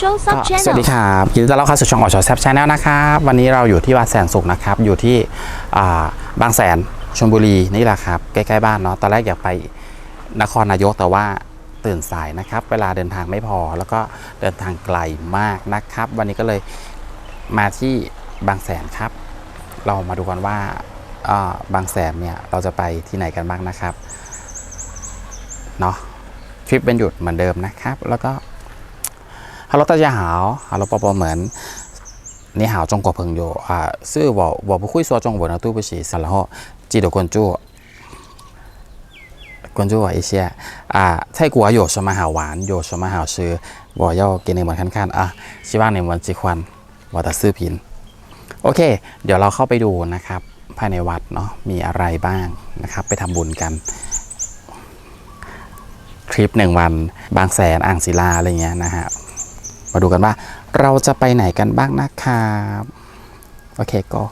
show sub ก็สวัสดี channel ครับยินดีต้อนรับเข้าสู่ช่องออชอแซบชาแนลนะครับวันนี้เราอยู่ที่วัดแสนสุขนะครับ อยู่ที่อ่าบางแสนชลบุรีนี่แหละครับ ใกล้ๆบ้านเนาะตอนแรกอยากไปนครนายกแต่ว่าตื่นสายนะครับ เวลาเดินทางไม่พอแล้วก็เดินทางไกลมากนะครับ วันนี้ก็เลยมาที่บางแสนครับ เรามาดูกันว่าอ่าบางแสนเนี่ยเราจะไปที่ไหนกันบ้างนะครับเนาะทริปเป็นหยุดเหมือนเดิมนะครับ แล้วก็ เราตาจะหาวเราปอปอเหมือนนี่หาวจงกว่าเพิงอยอ่าซื้อบ่บ่บ่คุยซัวจงบ่นะตู้ปชีสละฮอจีดกวนจู้กวนจู้ว่าเอเชียอ่าไทกัวโยสมาหาหวานโยสมาหาซื้อบ่ย่อกินในเหมือนคันๆอะชิว่าในวันจีควันว่าตาซื้อพิน โอเค เดี๋ยวเราเข้าไปดูนะครับ ภายในวัดเนาะมีอะไรบ้างนะครับ ไปทำบุญกันทริปหนึ่งวันบางแสนอ่างศิลาอะไรเงี้ยนะฮะ มาดูกันว่าเราจะไปไหนกันบ้างนะครับ โอเคก็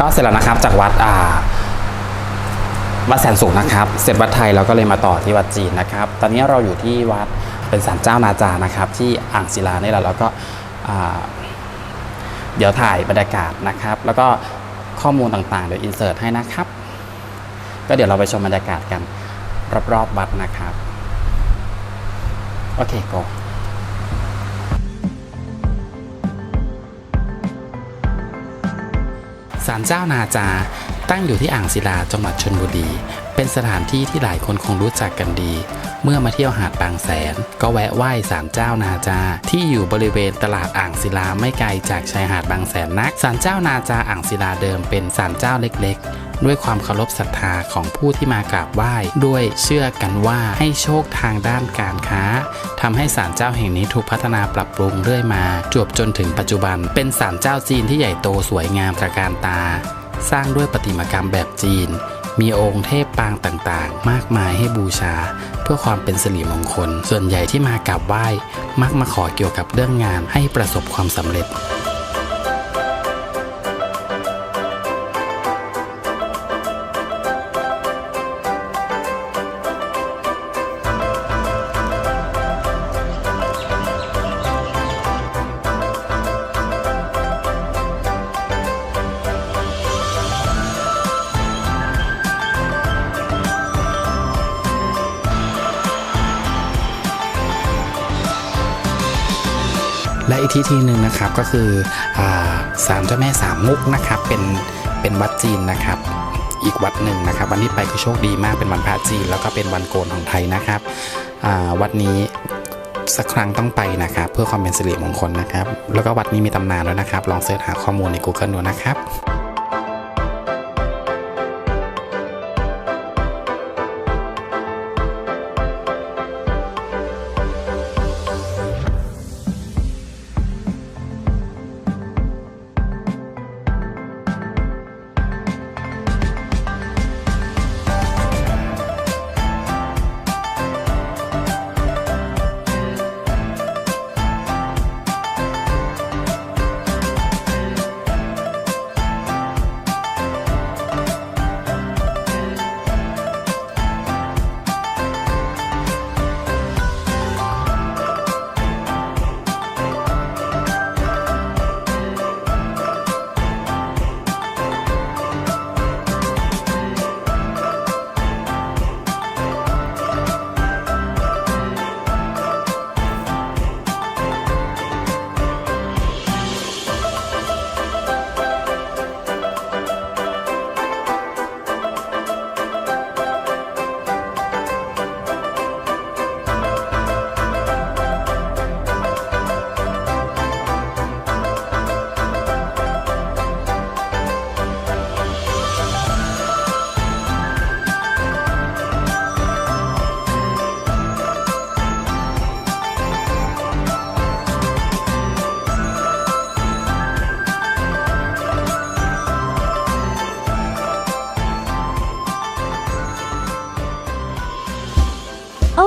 ก็เสร็จแล้วนะครับจากวัดอ่าวัดแสนสุขนะครับ เสร็จวัดไทยเราก็เลยมาต่อที่วัดจีนนะครับ ตอนนี้เราอยู่ที่วัดเป็นศาลเจ้านาจานะครับ ที่อ่างศิลานี่แหละแล้วก็เดี๋ยวถ่ายบรรยากาศนะครับ แล้วก็ข้อมูลต่างๆ เดี๋ยวอินเสิร์ตให้นะครับ ก็เดี๋ยวเราไปชมบรรยากาศกันรอบๆวัดนะครับ โอเคโกาลเจ้านาจา ตั้งอยู่ที่อ่างศิลาจังหวัดชนบุรี เป็นสถานที่ที่หลายคนคงรู้จักกันดี เมื่อมาเที่ยวหาดบางแสน ก็แวะไหว้ศาลเจ้านาจา ที่อยู่บริเวณตลาดอ่างศิลาไม่ไกลจากชายหาดบางแสนนักศาลเจ้านาจาอ่างศิลาเดิมเป็นศาลเจ้าเล็กๆ ด้วยความเคารพศรัทธาของผู้ที่มากราบไหว้ ด้วยเชื่อกันว่าให้โชคทางด้านการค้าทำให้ศาลเจ้าแห่งนี้ถูกพัฒนาปรับปรุงเรื่อยมา จวบจนถึงปัจจุบัน เป็นศาลเจ้าจีนที่ใหญ่โตสวยงามตระการตา สร้างด้วยประติมากรรมแบบจีน มีองค์เทพปางต่างๆ มากมายให้บูชา เพื่อความเป็นสิริมงคล ส่วนใหญ่ที่มากราบไหว้ มักมาขอเกี่ยวกับเรื่องงานให้ประสบความสำเร็จ และอีกที่ที่หนึ่งนะครับก็คืออาศาลเจ้าแม่สามมุกนะครับเป็นเป็นวัดจีนนะครับ อีกวัดหนึ่งนะครับ วันที่ไปคือโชคดีมากเป็นวันพระจีน แล้วก็เป็นวันโกนของไทยนะครับวัดนี้สักครั้งต้องไปนะครับ เพื่อความเป็นสิริมงคลนะครับ แล้วก็วัดนี้มีตำนานด้วยนะครับ ลองเสิร์ชหาข้อมูลใน Google ดูนะครับ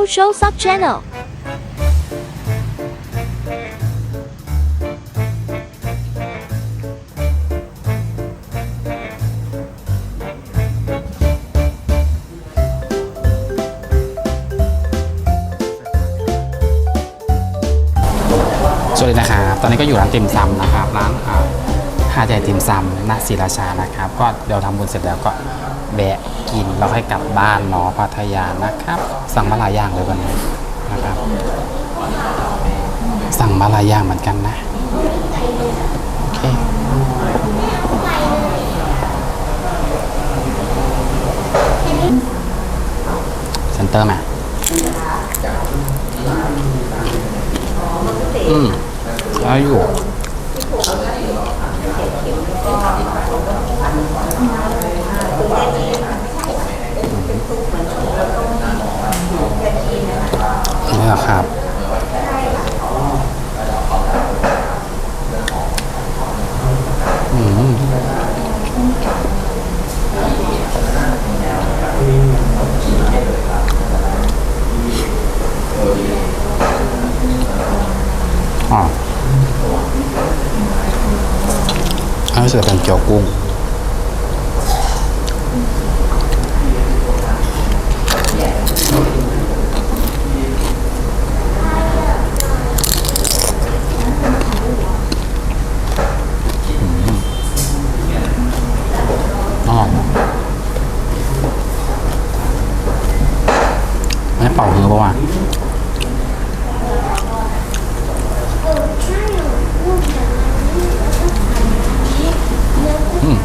Show Sub Channel สวัสดีนะครับ ตอนนี้ก็อยู่ร้านติ่มซำนะครับ ร้านอ่าหาใหญ่ติ่มซำณศรีราชานะครับ ก็เดี๋ยวทำบุญเสร็จแล้วก็ แบะกินแล้วค่อยกลับบ้านเนาะพัทยานะครับ สั่งมาหลายอย่างเลยวันนี้นะครับ สั่งมาหลายอย่างเหมือนกันนะโอเคเซ็นเตอร์มาอืมได้อยู่ นี่แหละครับ อืมอ๋อ อันนี้จะเป็นเกี๊ยวกุ้ง อร่อยนะไม่เป่าหือปะวะอืม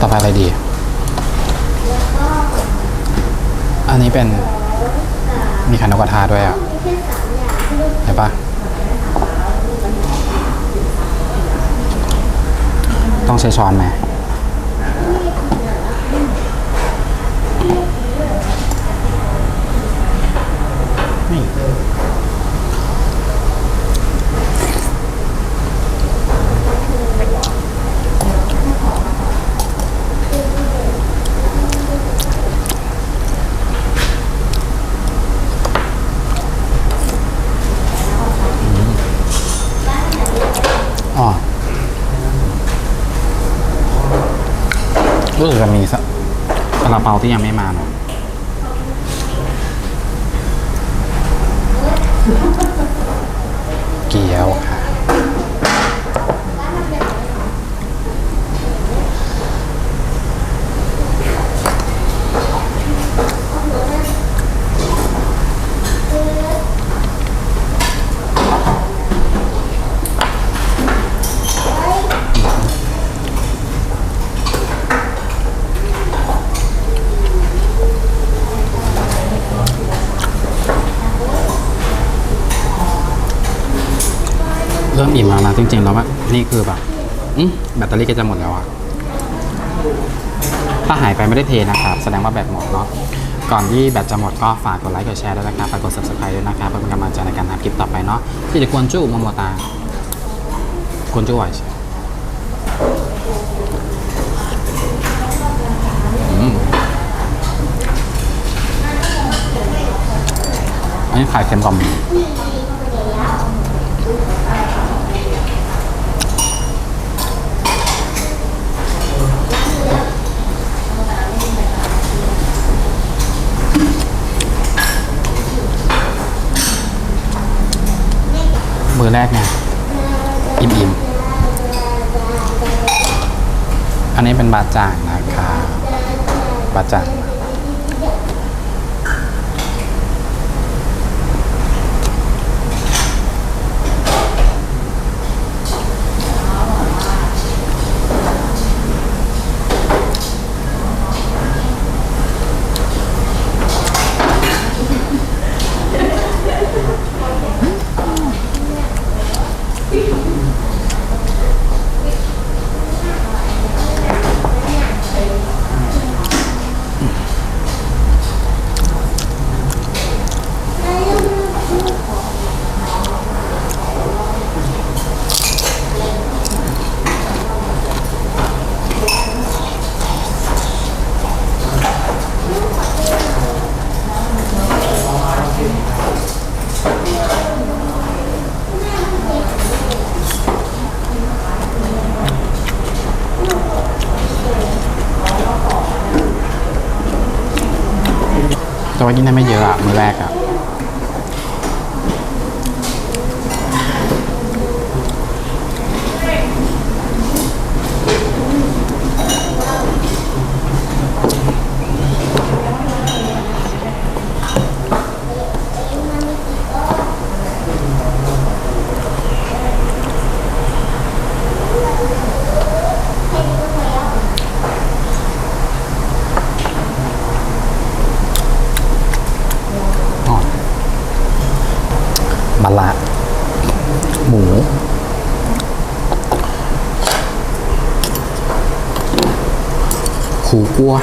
ต่อ ไปอะไรดี อันนี้เป็นมีขนกกระทาด้วยอะเห็นปะต้องใช้ช้อนไหมนี่อ๋อรู้สึกจะมีซะซาลาเปา ที่ยังไม่มา ริ่มอิ่มแล้วนะจริงๆแล้วว่านี่คือแบบแบตเตอรี่ก็จะหมดแล้วอะถ้าหายไปไม่ได้เทนะครับ แสดงว่าแบตหมดเนาะก่อนที่แบตจะหมดก็ฝากกดไลค์กดแชร์ด้วยนะครับฝากกด subscribe ด้วยนะครับเพื่อเป็นกำลังใจในการทำคลิปต่อไปเนาะที่จะกวนจู้มโมตากวนจู้ไหวใช่อันนี้ไข่เค็มกว่า แรกเนี่ยอิ่มอิ่มอันนี้เป็นบาจ่างนะคะบาจ่าง แต่ว่ากินได้ไม่เยอะอะมื้อแรกอะ หูกัว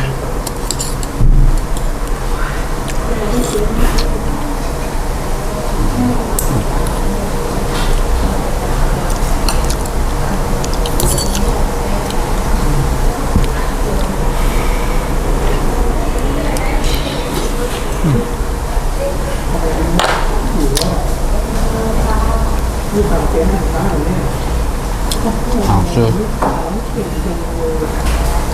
好吃。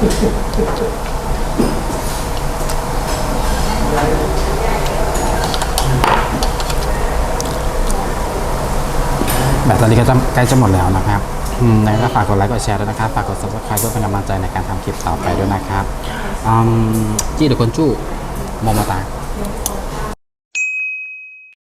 แบตตอนนี้ก็จะใกล้จะหมดแล้วนะครับอืมยังไงก็ฝากกดไลค์กดแชร์ด้วยนะครับ ฝากกด subscribe เพื่อเป็นกำลังใจในการทำคลิปต่อไปด้วยนะครับจี้เดี๋ยวคนจู้โมโมตา